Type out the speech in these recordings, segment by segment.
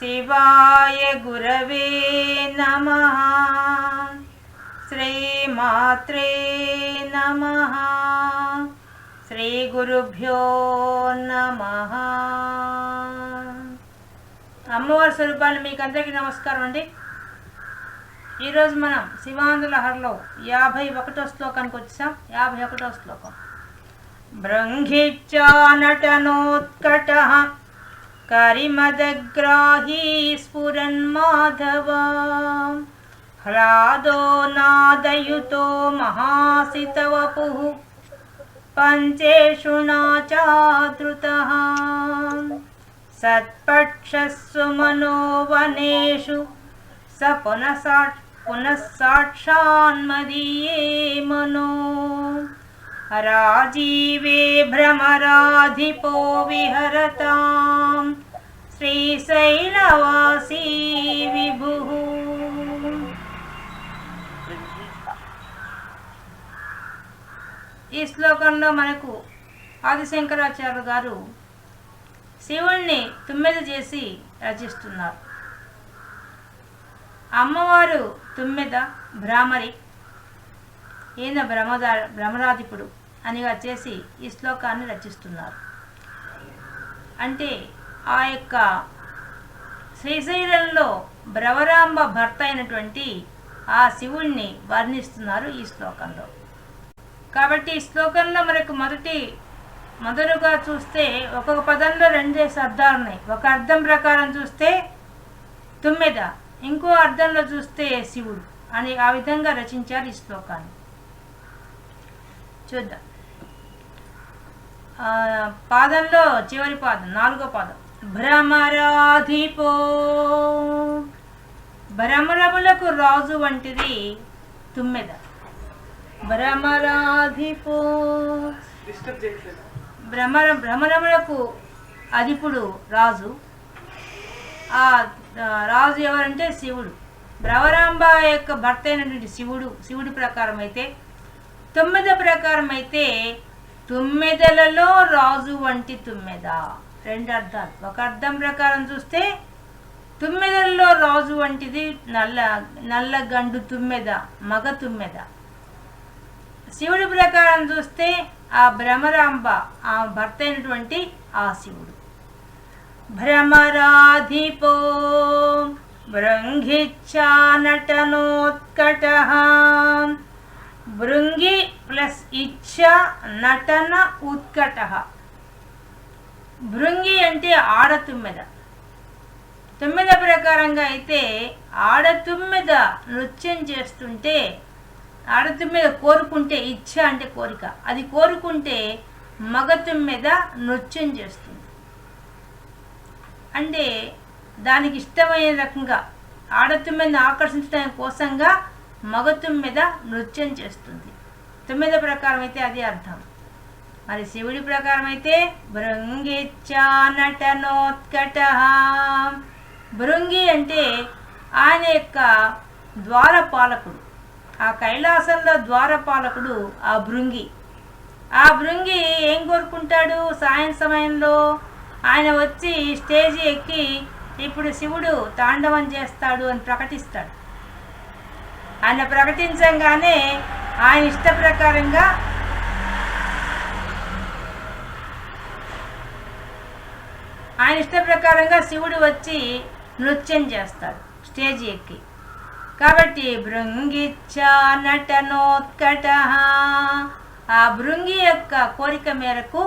శివాయ గురవే నమ. శ్రీమాత్రే నమ. శ్రీ గురుభ్యో నమ. అమ్మవారి స్వరూపాలు మీకు అందరికీ నమస్కారం అండి. ఈరోజు మనం శివాంధ్రలహరిలో యాభై ఒకటో శ్లోకానికి వచ్చాం యాభై ఒకటో శ్లోకం. బృంఘిచ్చా करिमदग्राही स्फुरन्माधव ह्लादो नादयुतो महासितवपुः। पञ्चेषु न चादृतः सत्पक्षस्वमनो वनेषु स पुनः पुनः साक्षान्मदीये मनो। రాజీవే భ్రమరాధిపో విహరతాం శ్రీశైలవాసీ విభు ఈ శ్లోకంలో మనకు ఆదిశంకరాచార్య గారు శివుణ్ణి తుమ్మెద చేసి రచిస్తున్నారు. అమ్మవారు తుమ్మెద భ్రామరి ఈయన భ్రమదా భ్రమరాధిపుడు అనిగా చేసి ఈ శ్లోకాన్ని రచిస్తున్నారు. అంటే ఆ యొక్క శ్రీశైలంలో భ్రవరాంబ భర్త అయినటువంటి ఆ శివుణ్ణి వర్ణిస్తున్నారు ఈ శ్లోకంలో. కాబట్టి ఈ శ్లోకంలో మనకు మొదటి మొదలుగా చూస్తే ఒక్కొక్క పదంలో రెండే అర్థాలు ఉన్నాయి. ఒక అర్థం ప్రకారం చూస్తే తుమ్మెద ఇంకో అర్థంలో చూస్తే శివుడు అని ఆ విధంగా రచించారు ఈ శ్లోకాన్ని. చూద్దాం. పాదంలో చివరి పాదం నాలుగో పాదం. భ్రమరాధిపో. భ్రమరములకు రాజు వంటిది తుమ్మెద. భ్రమరాధిపో. భ్రమర భ్రమరములకు అధిపుడు రాజు. ఆ రాజు ఎవరంటే శివుడు. భ్రవరాంబ యొక్క భర్త అయినటువంటి శివుడు శివుడి ప్రకారం అయితే తుమ్మెద ప్రకారం అయితే తుమ్మెదలలో రాజు వంటి తుమ్మెద. రెండు అర్థాలు. ఒక అర్థం ప్రకారం చూస్తే తుమ్మెదల్లో రాజు వంటిది నల్ల నల్ల గండు తుమ్మెద మగ తుమ్మెద. శివుడి ప్రకారం చూస్తే ఆ భ్రమరాంబ ఆ భర్త అయినటువంటి ఆ శివుడు. భ్రమరాధిపో భృంగిచ్చా నటనోత్కట భృంగి ప్లస్ ఇచ్చ నటన ఉత్కట భృంగి అంటే ఆడ తుమ్మెద। తుమ్మెద ప్రకారంగా అయితే ఆడతుమ్మెద నృత్యం చేస్తుంటే ఆడతుమ్మెద కోరుకుంటే ఇచ్చ అంటే కోరిక. అది కోరుకుంటే మగతుమ్మెద నృత్యం చేస్తుంది. అంటే దానికి ఇష్టమైన రకంగా ఆడతుమ్మెద ఆకర్షించడానికి కోసంగా మగ మీద నృత్యం చేస్తుంది. తొమ్మిది ప్రకారం అయితే అది అర్థం. మరి శివుడి ప్రకారం అయితే భృంగిచ్చానటనోత్కట భృంగి అంటే ఆయన యొక్క ద్వారపాలకుడు. ఆ కైలాసంలో ద్వారపాలకుడు ఆ భృంగి ఆ భృంగి ఏం కోరుకుంటాడు? సాయం సమయంలో ఆయన వచ్చి స్టేజ్ ఎక్కి ఇప్పుడు శివుడు తాండవం చేస్తాడు అని ప్రకటిస్తాడు. ఆయన ప్రకటించంగానే ఆయన ఇష్ట ప్రకారంగా ఆయన ఇష్ట ప్రకారంగా శివుడు వచ్చి నృత్యం చేస్తాడు స్టేజ్ ఎక్కి. కాబట్టి భృంగిచ్చ నటనోత్కట ఆ భృంగి యొక్క కోరిక మేరకు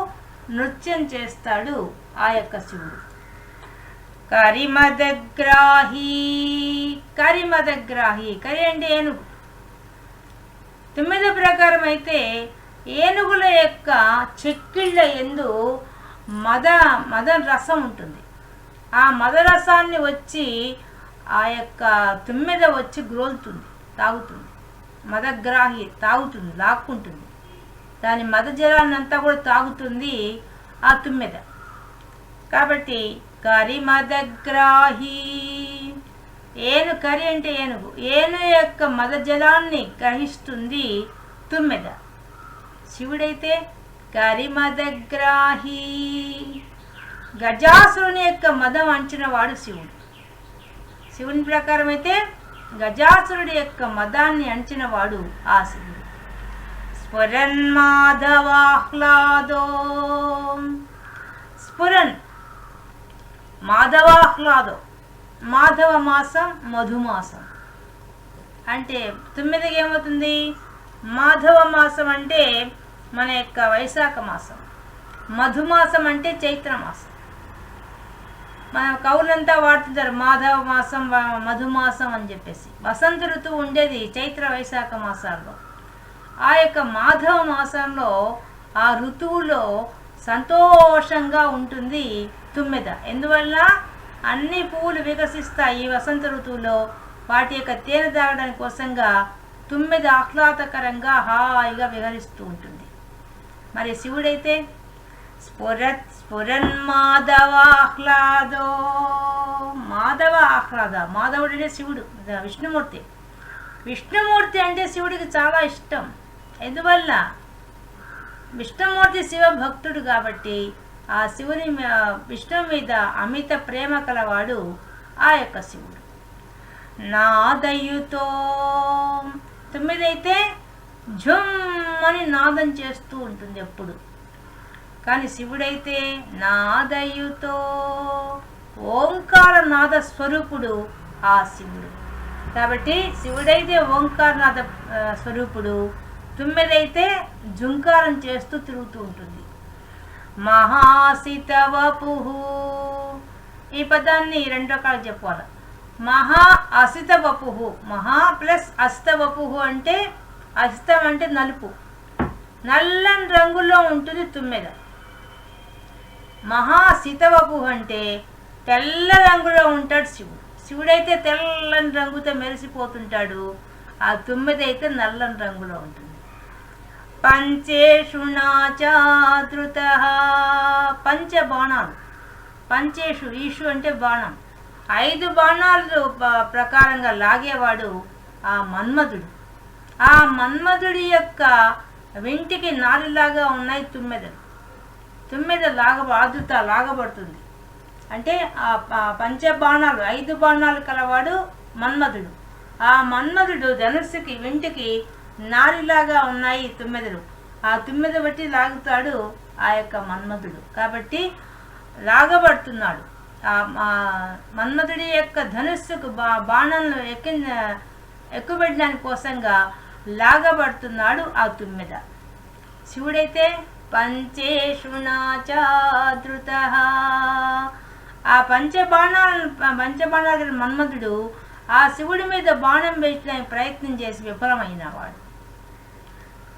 నృత్యం చేస్తాడు ఆ యొక్క శివుడు. కరిమదగ్రాహి కరిమదగ్రాహి కరి అంటే ఏనుగు. తొమ్మిది ప్రకారం అయితే ఏనుగుల యొక్క చెక్కిళ్ళ ఎందు మద మద రసం ఉంటుంది. ఆ మద రసాన్ని వచ్చి ఆ యొక్క తుమ్మెద వచ్చి గ్రోలుతుంది తాగుతుంది. మదగ్రాహి తాగుతుంది లాక్కుంటుంది. దాని మద జలాన్ని అంతా కూడా తాగుతుంది ఆ తుమ్మెద. కాబట్టి కరి మదగ్రాహి. ఏను కరి అంటే ఏనుగు. ఏను యొక్క మద జలాన్ని గ్రహిస్తుంది తుమ్మెద. శివుడైతే కరిమదగ్రాహి గజాసురుని యొక్క మదం అంచిన వాడు శివుడు. శివుని ప్రకారం అయితే గజాసురుడి యొక్క మదాన్ని అణిచిన వాడు ఆ శివుడు. స్ఫురన్మాధవాహ్లాదో స్ఫురన్ మాధవాహ్లాదం మాధవ మాసం మధుమాసం. అంటే తొమ్మిదికి ఏమవుతుంది మాధవ మాసం అంటే మన యొక్క వైశాఖ మాసం. మధుమాసం అంటే చైత్ర మాసం మన కవులంతా వాడుతుంటారు మాధవ మాసం మధుమాసం అని చెప్పేసి. వసంత ఋతువు ఉండేది చైత్ర వైశాఖ మాసాల్లో. ఆ యొక్క మాధవ మాసంలో ఆ ఋతువులో సంతోషంగా ఉంటుంది తుమ్మెద. ఎందువల్ల? అన్ని పువ్వులు వికసిస్తాయి ఈ వసంత ఋతువులో. వాటి యొక్క తేనె తాగడానికి కోసంగా తుమ్మెద ఆహ్లాదకరంగా హాయిగా విహరిస్తూ ఉంటుంది. మరి శివుడైతే స్ఫురత్ స్ఫురన్ మాధవ ఆహ్లాదో మాధవ ఆహ్లాద. మాధవుడు అంటే శివుడు విష్ణుమూర్తి. విష్ణుమూర్తి అంటే శివుడికి చాలా ఇష్టం. ఎందువల్ల? విష్ణుమూర్తి శివ భక్తుడు కాబట్టి ఆ శివుని విష్ణు విష్ణువు మీద అమిత ప్రేమ కలవాడు ఆ యొక్క శివుడు. నాదయుతో తొమ్మిదైతే ఝుమ్ అని నాదం చేస్తూ ఉంటుంది ఎప్పుడు. కానీ శివుడైతే నాదయుతో ఓంకార నాద స్వరూపుడు ఆ శివుడు. కాబట్టి శివుడైతే ఓంకారనాథ స్వరూపుడు తుమ్మెదైతే జుంకారం చేస్తూ తిరుగుతూ ఉంటుంది. మహాసితవపు. ఈ పదాన్ని రెండు రకాలు చెప్పుకోవాలి మహా అసిత వపుహు మహా ప్లస్ అసిత అంటే అసితం అంటే నలుపు. నల్లని రంగులో ఉంటుంది తుమ్మెద. మహా సితవపు అంటే తెల్ల రంగులో ఉంటాడు శివుడు. శివుడైతే తెల్లని రంగుతో మెరిసిపోతుంటాడు. ఆ తుమ్మెదైతే నల్లని రంగులో ఉంటుంది. పంచేషు నాచాదృత పంచ బాణాలు. పంచేషు ఈషు అంటే బాణం. ఐదు బాణాలు ప్రకారంగా లాగేవాడు ఆ మన్మధుడు. ఆ మన్మధుడి యొక్క వెంటికి నాలులాగా ఉన్నాయి తుమ్మెదలు. తుమ్మెద లాగ ఆదుత లాగబడుతుంది. అంటే ఆ పంచ బాణాలు ఐదు బాణాలు కలవాడు మన్మధుడు. ఆ మన్మధుడు ధనుస్సుకి వెంటికి నారిలాగా ఉన్నాయి తుమ్మెదలు. ఆ తుమ్మెద బట్టి లాగుతాడు ఆ యొక్క మన్మధుడు. కాబట్టి లాగబడుతున్నాడు. ఆ మన్మధుడి యొక్క ధనుస్సుకు బా బాణంలో ఎక్కి ఎక్కుబెట్టడానికి కోసంగా లాగబడుతున్నాడు ఆ తుమ్మెద. శివుడైతే పంచేషుణాచాదృత. ఆ పంచబాణాలను పంచబాణాల మన్మధుడు ఆ శివుడి మీద బాణం వేయడానికి ప్రయత్నం చేసి విఫలమైన వాడు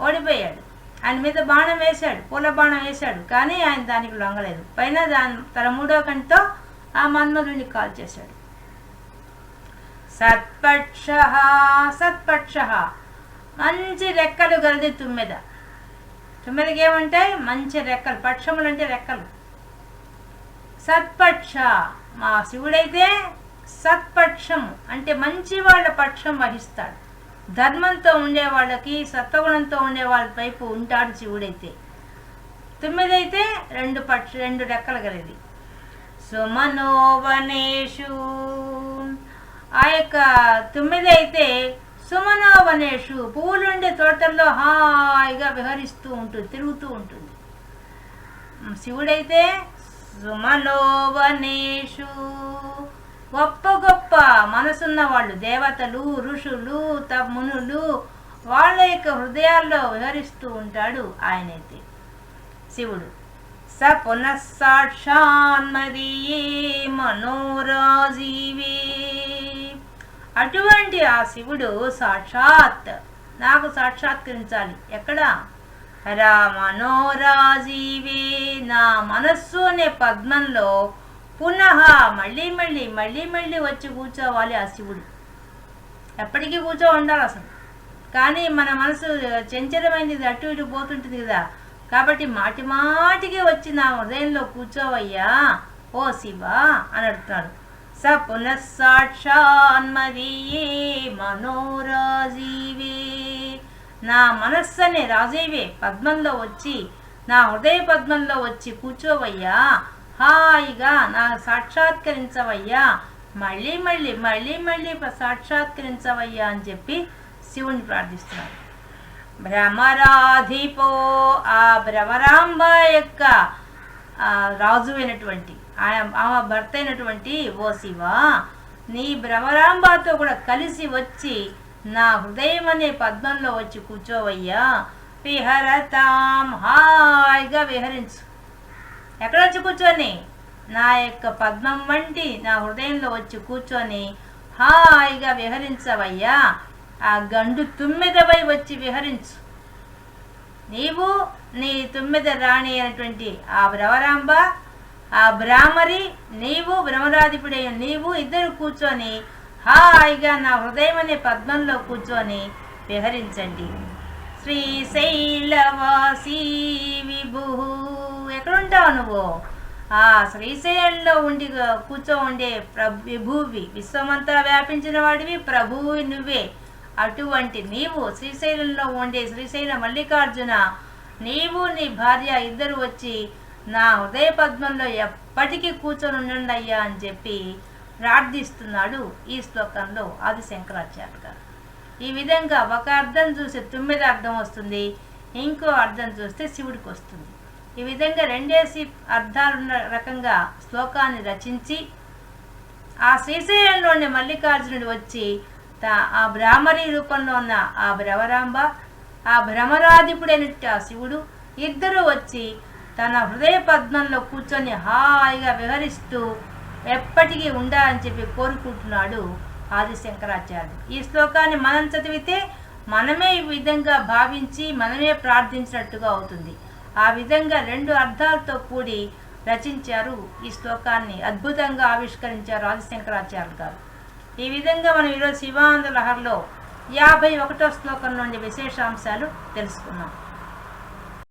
ఓడిపోయాడు. ఆయన మీద బాణం వేశాడు పూల బాణం వేశాడు కానీ ఆయన దానికి లొంగలేదు. పైన దాని తన మూడో కంటితో ఆ మన్మధుడిని కాల్ చేశాడు. సత్పక్ష సత్పక్ష మంచి రెక్కలు గలది తుమ్మెద. తుమ్మెదకి ఏముంటాయి మంచి రెక్కలు పక్షములు అంటే రెక్కలు. సత్పక్ష మా శివుడైతే సత్పక్షము అంటే మంచి వాళ్ళ పక్షం వహిస్తాడు. ధర్మంతో ఉండే వాళ్ళకి సత్వగుణంతో ఉండే వాళ్ళ వైపు ఉంటాడు శివుడైతే. తొమ్మిదైతే రెండు పక్ష రెండు రెక్కలు కలిగి. సుమనోవనేషు. ఆ యొక్క తొమ్మిది అయితే సుమనోవనేషు పువ్వులుండే తోటల్లో హాయిగా విహరిస్తూ ఉంటుంది తిరుగుతూ ఉంటుంది. శివుడైతే సుమనోవనేషు. గొప్ప గొప్ప మనసున్న వాళ్ళు దేవతలు ఋషులు త మునులు వాళ్ళ యొక్క హృదయాల్లో విహరిస్తూ ఉంటాడు ఆయనైతే. శివుడు స పునఃసాక్షాన్మదీయే మనోరాజీవే. అటువంటి ఆ శివుడు సాక్షాత్ నాకు సాక్షాత్కరించాలి. ఎక్కడ? రా మనోరాజీవే నా మనస్సు అనే పద్మంలో పునః మళ్ళీ మళ్ళీ మళ్ళీ మళ్ళీ వచ్చి కూర్చోవాలి ఆ శివుడు. ఎప్పటికీ కూర్చో ఉండాలి అసలు. కానీ మన మనసు చంచలమైంది అటు ఇటు పోతుంటుంది కదా. కాబట్టి మాటి మాటికి వచ్చి నా హృదయంలో కూర్చోవయ్యా ఓ శివ అని అడుగుతున్నాడు. స పునఃసాక్షాన్మదీయే మనోరాజీవే. నా మనస్సు అనే రాజీవే పద్మంలో వచ్చి నా హృదయ పద్మంలో వచ్చి కూర్చోవయ్యా హాయిగా నా సాక్షాత్కరించవయ్యా మళ్ళీ మళ్ళీ మళ్ళీ మళ్ళీ సాక్షాత్కరించవయ్యా అని చెప్పి శివుని ప్రార్థిస్తున్నారు భ్రమరాధిపో ఆ భ్రమరాంబ యొక్క రాజు అయినటువంటి ఆయన ఆమె భర్త అయినటువంటి ఓ శివ నీ భ్రమరాంబతో కూడా కలిసి వచ్చి నా హృదయం అనే పద్మంలో వచ్చి కూర్చోవయ్యా విహరతాం హాయిగా విహరించు ఎక్కడ వచ్చి కూర్చొని? నా యొక్క పద్మం వంటి నా హృదయంలో వచ్చి కూర్చొని హాయిగా విహరించవయ్యా. ఆ గండు తుమ్మెదపై వచ్చి విహరించు. నీవు నీ తుమ్మెద రాణి అయినటువంటి ఆ భ్రవరాంబ ఆ భ్రామరి నీవు భ్రమరాధిపుడైన నీవు ఇద్దరు కూర్చొని హాయిగా నా హృదయం అనే పద్మంలో కూర్చొని విహరించండి. శ్రీశైలవాసీ విభు ఎక్కడుంటావు నువ్వు? ఆ శ్రీశైలంలో ఉండి కూర్చో ఉండే ప్రభువి విశ్వమంతా వ్యాపించిన వాడివి ప్రభువి నువ్వే. అటువంటి నీవు శ్రీశైలంలో ఉండే శ్రీశైల మల్లికార్జున నీవు నీ భార్య ఇద్దరు వచ్చి నా హృదయ పద్మంలో ఎప్పటికీ కూర్చొని ఉండండి అయ్యా అని చెప్పి ప్రార్థిస్తున్నాడు ఈ శ్లోకంలో ఆది శంకరాచార్య గారు. ఈ విధంగా ఒక అర్థం చూస్తే తుమ్మిద అర్థం వస్తుంది ఇంకో అర్థం చూస్తే శివుడికి వస్తుంది. ఈ విధంగా రెండేసి అర్థాలున్న రకంగా శ్లోకాన్ని రచించి ఆ శ్రీశైలంలోని మల్లికార్జునుడు వచ్చి తా- ఆ బ్రాహ్మరి రూపంలో ఉన్న ఆ భ్రవరాంబ ఆ భ్రమరాధిపుడైనట్టు ఆ శివుడు ఇద్దరు వచ్చి తన హృదయ పద్మంలో కూర్చొని హాయిగా విహరిస్తూ ఎప్పటికీ ఉండాలని చెప్పి కోరుకుంటున్నాడు ఆది శంకరాచార్యుడు ఈ శ్లోకాన్ని మనం చదివితే మనమే ఈ విధంగా భావించి మనమే ప్రార్థించినట్టుగా అవుతుంది. ఆ విధంగా రెండు అర్థాలతో కూడి రచించారు ఈ శ్లోకాన్ని. అద్భుతంగా ఆవిష్కరించారు ఆదిశంకరాచార్యులు గారు. ఈ విధంగా మనం ఈరోజు శివానంద లహర్లో యాభై ఒకటో శ్లోకం నుండి విశేషాంశాలు తెలుసుకున్నాం.